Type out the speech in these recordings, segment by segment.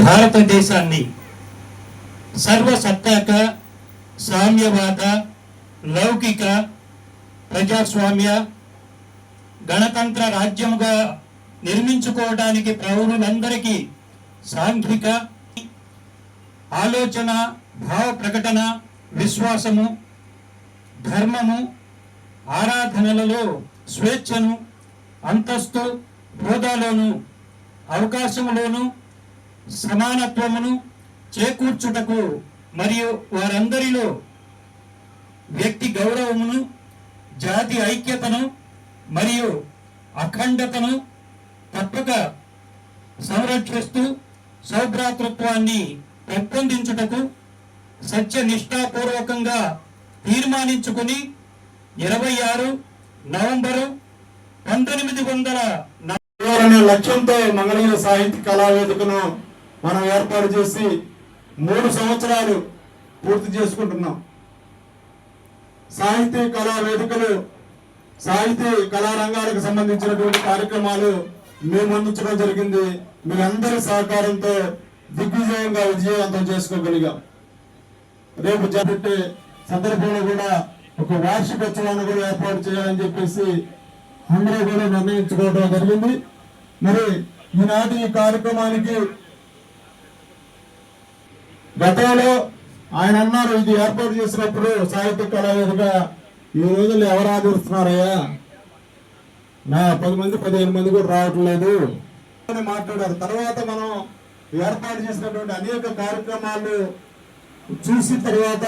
భారతదేశాన్ని సర్వసత్తాక సామ్యవాద లౌకిక ప్రజాస్వామ్య గణతంత్ర రాజ్యముగా నిర్మించుకోవడానికి పౌరులందరికీ సాంఘిక ఆలోచన భావ ప్రకటన విశ్వాసము ధర్మము ఆరాధనలలో స్వేచ్ఛను అంతస్తు హోదాలోను అవకాశములోను సమానత్వమును చేకూర్చుటకు మరియు వారందరిలో వ్యక్తి గౌరవమును జాతి ఐక్యతను మరియు అఖండతను తప్పక సంరక్షిస్తూ సౌభ్రాతృత్వాన్ని పెంపొందించుటకు సత్యనిష్టాపూర్వకంగా తీర్మానించుకుని ఇరవై ఆరు నవంబరు పంతొమ్మిది వందల లక్ష్యంతో మంగళగిరి సాహిత్య కళా వేదికను మనం ఏర్పాటు చేసి మూడు సంవత్సరాలు పూర్తి చేసుకుంటున్నాం. సాహితీ కళా వేదికలు సాహితీ కళా రంగాలకు సంబంధించినటువంటి కార్యక్రమాలు మేము అందించడం జరిగింది. మీరందరి సహకారంతో దిగ్విజయంగా విజయవంతం చేసుకోగలిగాం. రేపు జరిగే సందర్భంలో కూడా ఒక వార్షికోత్సవాన్ని కూడా ఏర్పాటు చేయాలని చెప్పేసి అందరూ కూడా నిర్ణయించుకోవడం జరిగింది. మరి ఈనాటి ఈ కార్యక్రమానికి గతంలో ఆయన అన్నారు ఇది ఏర్పాటు చేసినప్పుడు సాహిత్య కళావేదిక ఈ రోజుల్లో ఎవరు ఆదరిస్తున్నారయ్యా? నా పది మంది పదిహేను మంది కూడా రావట్లేదు అని మాట్లాడారు. తర్వాత మనం ఏర్పాటు చేసినటువంటి అనేక కార్యక్రమాలు చూసి తర్వాత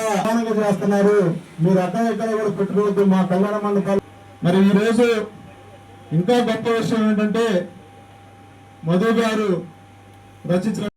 చేస్తున్నారు. మీరు అక్కడ ఇక్కడ కూడా పెట్టుకోవద్దు మా కళ్యాణ మండపాలు. మరి ఈరోజు ఇంకా గొప్ప విషయం ఏంటంటే మధు గారు రచించిన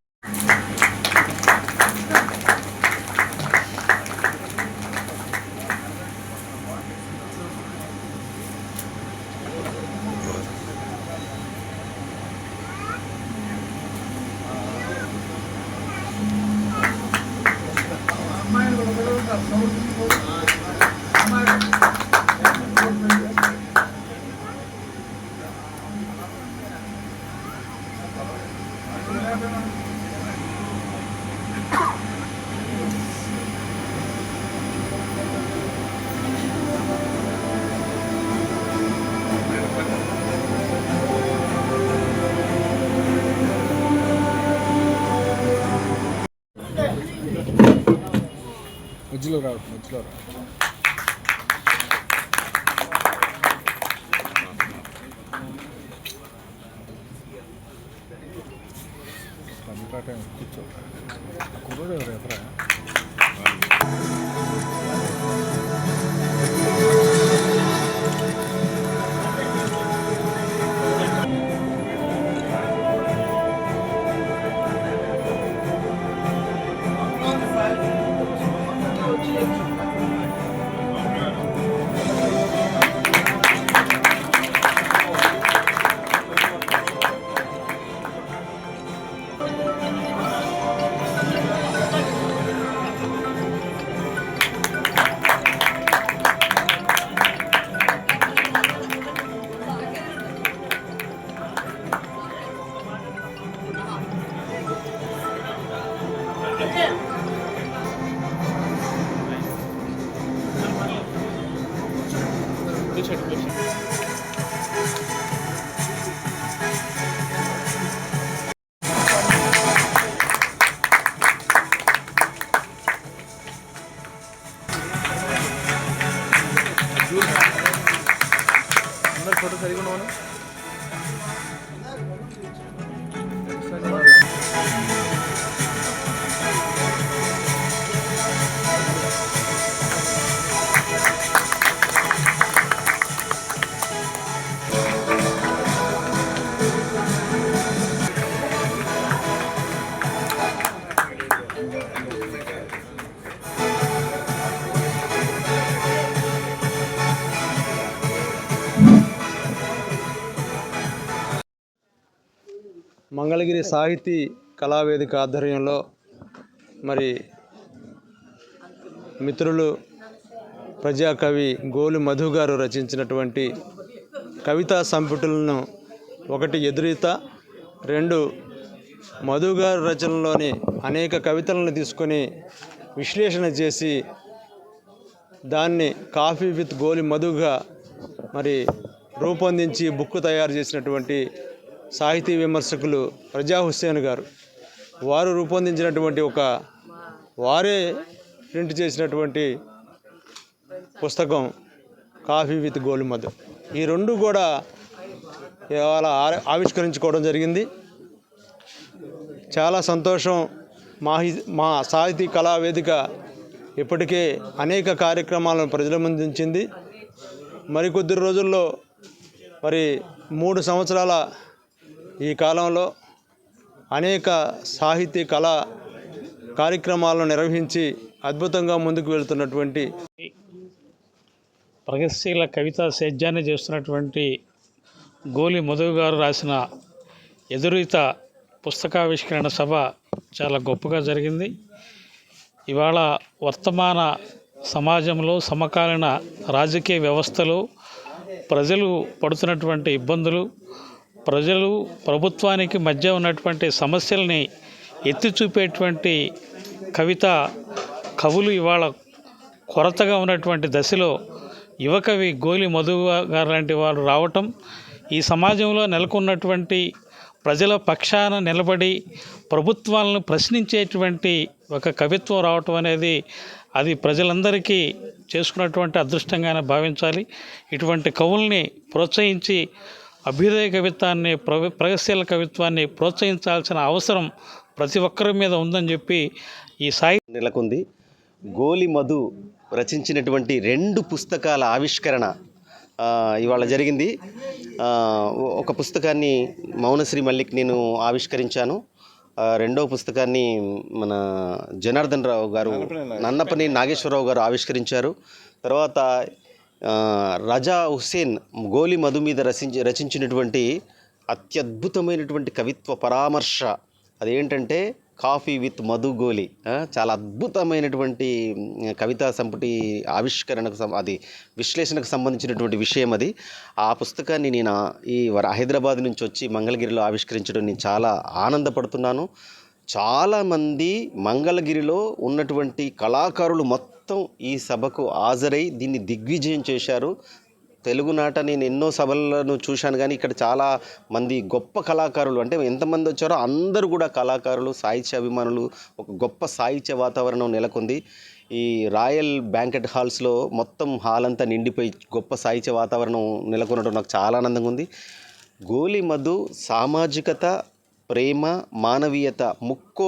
మధ్యలో రావట్లేదు మధ్యలో రావట్లేదు English education. మంగళగిరి సాహితీ కళావేదిక ఆధ్వర్యంలో మరి మిత్రులు ప్రజాకవి గోలు మధు గారు రచించినటువంటి కవితా సంపుటులను ఒకటి ఎదురీత రెండు మధు గారు రచనలోని అనేక కవితలను తీసుకొని విశ్లేషణ చేసి దాన్ని కాఫీ విత్ గోలి మధుగా మరి రూపొందించి బుక్ తయారు చేసినటువంటి సాహితీ విమర్శకులు ప్రజా హుస్సేన్ గారు. వారు రూపొందించినటువంటి ఒక వారే ప్రింట్ చేసినటువంటి పుస్తకం కాఫీ విత్ గోలి మధు ఈ రెండు కూడా ఇవాళ ఆవిష్కరించుకోవడం జరిగింది. చాలా సంతోషం మా హి- మా సాహితీ కళా వేదిక ఇప్పటికే అనేక కార్యక్రమాలను ప్రజల ముందుంచింది మరికొద్ది రోజుల్లో మరి మూడు సంవత్సరాల ఈ కాలంలో అనేక సాహితీ కళా కార్యక్రమాలను నిర్వహించి అద్భుతంగా ముందుకు వెళ్తున్నటువంటి ప్రగతిశీల కవితా సేద్యాన్ని చేస్తున్నటువంటి గోలి మధు గారు రాసిన ఎదురీత పుస్తకావిష్కరణ సభ చాలా గొప్పగా జరిగింది. ఇవాళ వర్తమాన సమాజంలో సమకాలీన రాజకీయ వ్యవస్థలు ప్రజలు పడుతున్నటువంటి ఇబ్బందులు ప్రజలు ప్రభుత్వానికి మధ్య ఉన్నటువంటి సమస్యల్ని ఎత్తి చూపేటువంటి కవిత కవులు ఇవాళ కొరతగా ఉన్నటువంటి దశలో యువకవి గోలి మధు గారు లాంటి వారు రావటం ఈ సమాజంలో నెలకొన్నటువంటి ప్రజల పక్షాన నిలబడి ప్రభుత్వాలను ప్రశ్నించేటువంటి ఒక కవిత్వం రావటం అనేది అది ప్రజలందరికీ చేసుకున్నటువంటి అదృష్టంగానే భావించాలి. ఇటువంటి కవుల్ని ప్రోత్సహించి అభ్యుదయ కవిత్వాన్ని ప్రగ ప్రగతిశీల కవిత్వాన్ని ప్రోత్సహించాల్సిన అవసరం ప్రతి ఒక్కరి మీద ఉందని చెప్పి ఈ సాయి నెలకొంది. గోలి మధు రచించినటువంటి రెండు పుస్తకాల ఆవిష్కరణ ఇవాళ జరిగింది. ఆ, ఒక పుస్తకాన్ని మౌనశ్రీ మల్లిక్ నేను ఆవిష్కరించాను. రెండవ పుస్తకాన్ని మన జనార్దన్ రావు గారు నన్నపని నాగేశ్వరరావు గారు ఆవిష్కరించారు. తర్వాత రజా హుస్సేన్ గోలి మధు మీద రచించి రచించినటువంటి అత్యద్భుతమైనటువంటి కవిత్వ పరామర్శ అదేంటంటే కాఫీ విత్ మధు గోలి. చాలా అద్భుతమైనటువంటి కవితా సంపుటి ఆవిష్కరణకు అది విశ్లేషణకు సంబంధించినటువంటి విషయం అది. ఆ పుస్తకాన్ని నేను ఈ హైదరాబాద్ నుంచి వచ్చి మంగళగిరిలో ఆవిష్కరించడం నేను చాలా ఆనందపడుతున్నాను. చాలామంది మంగళగిరిలో ఉన్నటువంటి కళాకారులు మొత్తం మొత్తం ఈ సభకు హాజరై దీన్ని దిగ్విజయం చేశారు. తెలుగునాట నేను ఎన్నో సభలను చూశాను కానీ ఇక్కడ చాలా మంది గొప్ప కళాకారులు అంటే ఎంతమంది వచ్చారో అందరూ కూడా కళాకారులు సాహిత్య అభిమానులు ఒక గొప్ప సాహిత్య వాతావరణం నెలకొంది. ఈ రాయల్ బ్యాంకెట్ హాల్స్లో మొత్తం హాల్ అంతా నిండిపోయి గొప్ప సాహిత్య వాతావరణం నెలకొనడం నాకు చాలా ఆనందంగా ఉంది. గోలి మధు సామాజికత ప్రేమ మానవీయత ముక్కో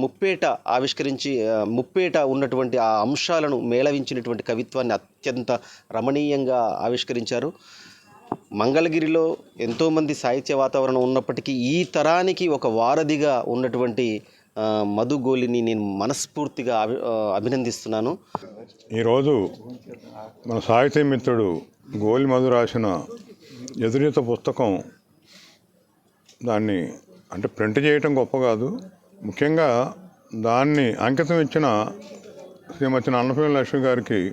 ముప్పేట ఆవిష్కరించి ముప్పేట ఉన్నటువంటి ఆ అంశాలను మేళవించినటువంటి కవిత్వాన్ని అత్యంత రమణీయంగా ఆవిష్కరించారు. మంగళగిరిలో ఎంతోమంది సాహిత్య వాతావరణం ఉన్నప్పటికీ ఈ తరానికి ఒక వారధిగా ఉన్నటువంటి మధుగోలిని నేను మనస్ఫూర్తిగా అభి అభినందిస్తున్నాను. ఈరోజు మన సాహిత్య మిత్రుడు గోలి మధు రాసిన ఎదురీత పుస్తకం దాన్ని అంటే ప్రింట్ చేయటం గొప్ప కాదు. ముఖ్యంగా దాన్ని అంకితం ఇచ్చిన శ్రీమతి అన్నపూర్ణ లక్ష్మి గారికి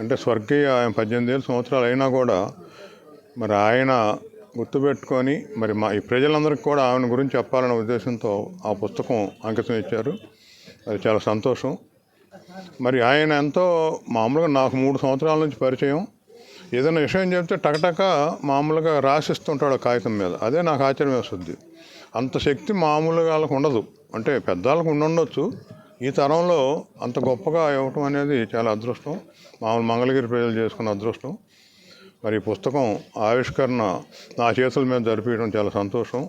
అంటే స్వర్గీయ ఆయన పద్దెనిమిది ఏళ్ళ సంవత్సరాలు అయినా కూడా మరి ఆయన గుర్తుపెట్టుకొని మరి మా ఈ ప్రజలందరికీ కూడా ఆయన గురించి చెప్పాలనే ఉద్దేశంతో ఆ పుస్తకం అంకితం ఇచ్చారు. అది చాలా సంతోషం. మరి ఆయన ఎంతో మామూలుగా నాకు మూడు సంవత్సరాల నుంచి పరిచయం. ఏదైనా విషయం చెప్తే టకటక మామూలుగా రాసిస్తుంటాడు ఆ కాగితం మీద. అదే నాకు ఆశ్చర్యం వేస్తుంది. అంత శక్తి మామూలుగా వాళ్ళకు ఉండదు. అంటే పెద్దవాళ్ళకు ఉండుండొచ్చు. ఈ తరంలో అంత గొప్పగా ఇవ్వటం అనేది చాలా అదృష్టం. మామూలు మంగళగిరి ప్రజలు చేసుకున్న అదృష్టం. మరి ఈ పుస్తకం ఆవిష్కరణ నా చేతుల మీద జరిపించడం చాలా సంతోషం.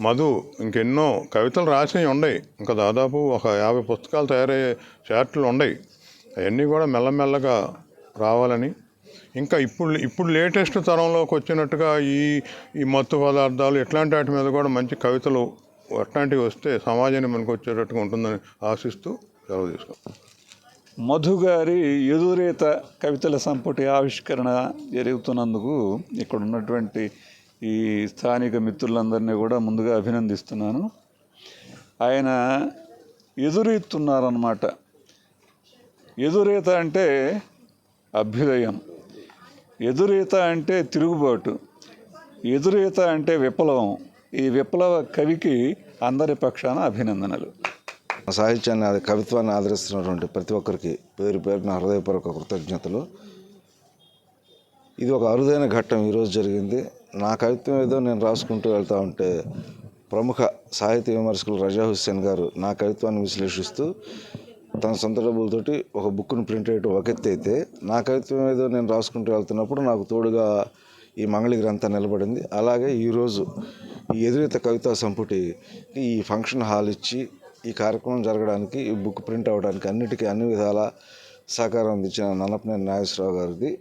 మధు ఇంకెన్నో కవితలు రాసినవి ఉన్నాయి ఇంకా దాదాపు ఒక యాభై పుస్తకాలు తయారయ్యే చార్ట్లు ఉన్నాయి అవన్నీ కూడా మెల్లమెల్లగా రావాలని ఇంకా ఇప్పుడు ఇప్పుడు లేటెస్ట్ తరంలోకి వచ్చినట్టుగా ఈ ఈ మత్తు పదార్థాలు ఇట్లాంటి వాటి మీద కూడా మంచి కవితలు అట్లాంటివి వస్తే సమాజాన్ని మనకు వచ్చేటట్టుగా ఉంటుందని ఆశిస్తూ సెలవు తీసుకుంటాం మధుగారి ఎదురేత కవితల సంపుటి ఆవిష్కరణ జరుగుతున్నందుకు ఇక్కడ ఉన్నటువంటి ఈ స్థానిక మిత్రులందరినీ కూడా ముందుగా అభినందిస్తున్నాను. ఆయన ఎదురెత్తున్నారన్నమాట. ఎదురేత అంటే అభ్యుదయం. ఎదురీత అంటే తిరుగుబాటు ఎదురీత అంటే విప్లవం. ఈ విప్లవ కవికి అందరి పక్షాన అభినందనలు. సాహిత్యాన్ని కవిత్వాన్ని ఆదరిస్తున్నటువంటి ప్రతి ఒక్కరికి పేరు పేరున హృదయపూర్వక కృతజ్ఞతలు. ఇది ఒక అరుదైన ఘట్టం ఈరోజు జరిగింది. నా కవిత్వం ఏదో నేను రాసుకుంటూ వెళ్తూ ఉంటే ప్రముఖ సాహిత్య విమర్శకులు రజా హుస్సేన్ గారు నా కవిత్వాన్ని విశ్లేషిస్తూ తన సొంత డబ్బులతోటి ఒక బుక్ను ప్రింట్ చేయడం ఒక ఎత్తు అయితే నా కవిత్వం ఏదో నేను రాసుకుంటూ వెళ్తున్నప్పుడు నాకు తోడుగా ఈ మంగళి గ్రంథం నిలబడింది. అలాగే ఈరోజు ఈ ఎదురీత కవితా సంపుటి ఈ ఫంక్షన్ హాల్ ఇచ్చి ఈ కార్యక్రమం జరగడానికి ఈ బుక్ ప్రింట్ అవ్వడానికి అన్నిటికీ అన్ని విధాల సహకారం అందించిన నన్నపనేని నాగేశ్వరరావు గారిది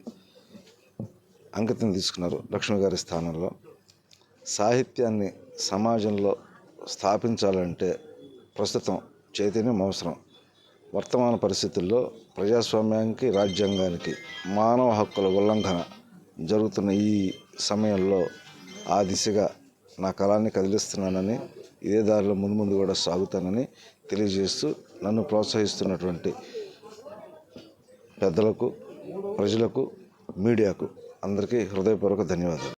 అంకితం తీసుకున్నారు లక్ష్మి గారి స్థానంలో. సాహిత్యాన్ని సమాజంలో స్థాపించాలంటే ప్రస్తుతం చైతన్యం అవసరం. వర్తమాన పరిస్థితుల్లో ప్రజాస్వామ్యానికి రాజ్యాంగానికి మానవ హక్కుల ఉల్లంఘన జరుగుతున్న ఈ సమయంలో ఆ దిశగా నా కళాన్ని కదిలిస్తున్నానని ఇదే దారిలో ముందు ముందు కూడా సాగుతానని తెలియజేస్తూ నన్ను ప్రోత్సహిస్తున్నటువంటి పెద్దలకు ప్రజలకు మీడియాకు అందరికీ హృదయపూర్వక ధన్యవాదాలు.